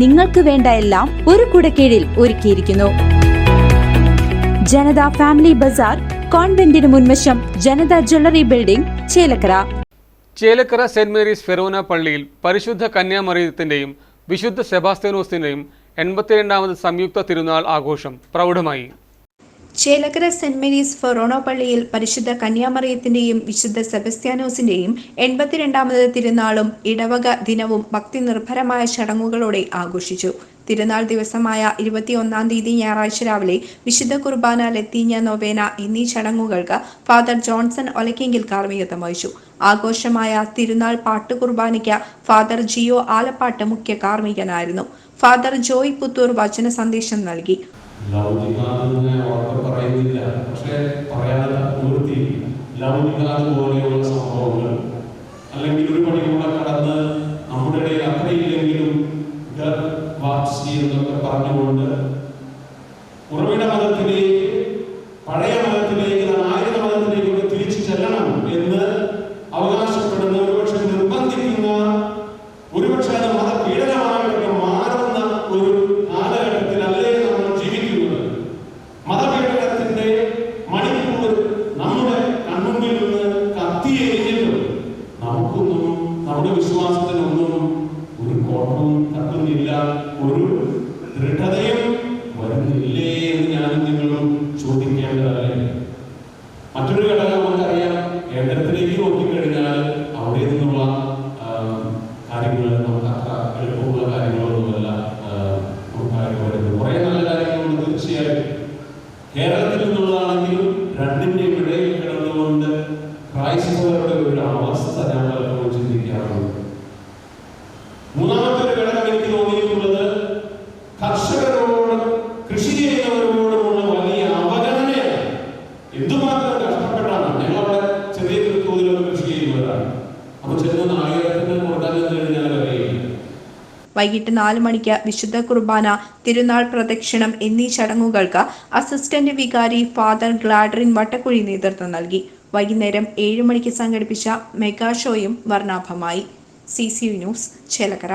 നിങ്ങൾക്ക് വേണ്ട എല്ലാം ഒരു കുടക്കീഴിൽ ഒരുക്കിയിരിക്കുന്നു. ജനത ഫാമിലി ബസാർ കോൺവെന്റിന് മുൻവശം Janata jewellery building Chelakkara. Chelakkara saint Mary's forane പള്ളിയിൽ പരിശുദ്ധ കന്യാമറിയത്തിന്റെയും വിശുദ്ധ സെബാസ്ത്യാനോസിന്റെയും എൺപത്തിരണ്ടാമത് സംയുക്ത തിരുനാൾ ആഘോഷം പ്രൗഢമായി. ചേലക്കര സെന്റ് മേരീസ് ഫൊറോണോ പള്ളിയിൽ പരിശുദ്ധ കന്യാമറിയത്തിന്റെയും വിശുദ്ധ സെബസ്ത്യാനോസിന്റെയും എൺപത്തിരണ്ടാമത് തിരുനാളും ഇടവക ദിനവും ഭക്തി നിർഭരമായ ചടങ്ങുകളോടെ ആഘോഷിച്ചു. തിരുനാൾ ദിവസമായ ഇരുപത്തിയൊന്നാം തീയതി ഞായറാഴ്ച രാവിലെ വിശുദ്ധ കുർബാന ലത്തീഞ്ഞ നൊവേന എന്നീ ചടങ്ങുകൾക്ക് ഫാദർ ജോൺസൺ ഒലക്കെങ്കിൽ കാർമ്മികത്വം വഹിച്ചു. ആഘോഷമായ തിരുനാൾ പാട്ട് കുർബാനയ്ക്ക് ഫാദർ ജിയോ ആലപ്പാട്ട് മുഖ്യ കാർമ്മികനായിരുന്നു. ഫാദർ ജോയ് പുത്തൂർ വചന സന്ദേശം നൽകി പറയുന്നില്ല. പക്ഷെ പറയാതെ നിവൃത്തിയില്ല ലൗകികാത് പോലെയുള്ള സംഭവങ്ങൾ. അല്ലെങ്കിൽ ഒരു പടി കൂടെ കടന്ന് നമ്മുടെ ഇടയിൽ അത്രയില്ലെങ്കിലും എന്നൊക്കെ പറഞ്ഞുകൊണ്ട് ഉറവിട കത്തിയെരിഞ്ഞിട്ടും നമുക്കൊന്നും നമ്മുടെ വിശ്വാസത്തിനൊന്നും ഒരു കോട്ടവും തട്ടുന്നില്ല ഒരു ദൃഢതയും വരുന്നില്ലേ എന്ന് ഞാനും നിങ്ങളും ചോദിക്കേണ്ടതല്ലേ? മറ്റൊരു ഘടകം നമുക്കറിയാം കേന്ദ്രത്തിലേക്ക് നോക്കിക്കഴിഞ്ഞാൽ അവിടെ നിന്നുള്ള കാര്യങ്ങൾ നമുക്ക് അത്ര എളുപ്പമുള്ള കാര്യങ്ങളൊന്നുമല്ല നമുക്ക് കാര്യങ്ങൾ വരുന്നത് നല്ല കാര്യങ്ങളുണ്ട് തീർച്ചയായും. കേരളത്തിൽ നിന്നുള്ളതാണെങ്കിലും എന്തുമാത്രം കഷ്ടപ്പെട്ടാണ് ഞങ്ങൾ അവിടെ ചെറിയ തോതിലൊക്കെ കൃഷി ചെയ്യുന്നവരാണ് അപ്പൊ ചെന്ന് നായകത്തിന് കൊടുക്കാൻ ചെന്ന് കഴിഞ്ഞാൽ അറിയില്ല. വൈകിട്ട് നാല് മണിക്ക് വിശുദ്ധ കുർബാന തിരുനാൾ പ്രദക്ഷിണം എന്നീ ചടങ്ങുകൾക്ക് അസിസ്റ്റന്റ് വികാരി ഫാദർ ഗ്ലാഡറിൻ വട്ടക്കുഴി നേതൃത്വം നൽകി. വൈകുന്നേരം ഏഴ് മണിക്ക് സംഘടിപ്പിച്ച മെഗാ ഷോയും വർണാഭമായി. C C news Chelakkara.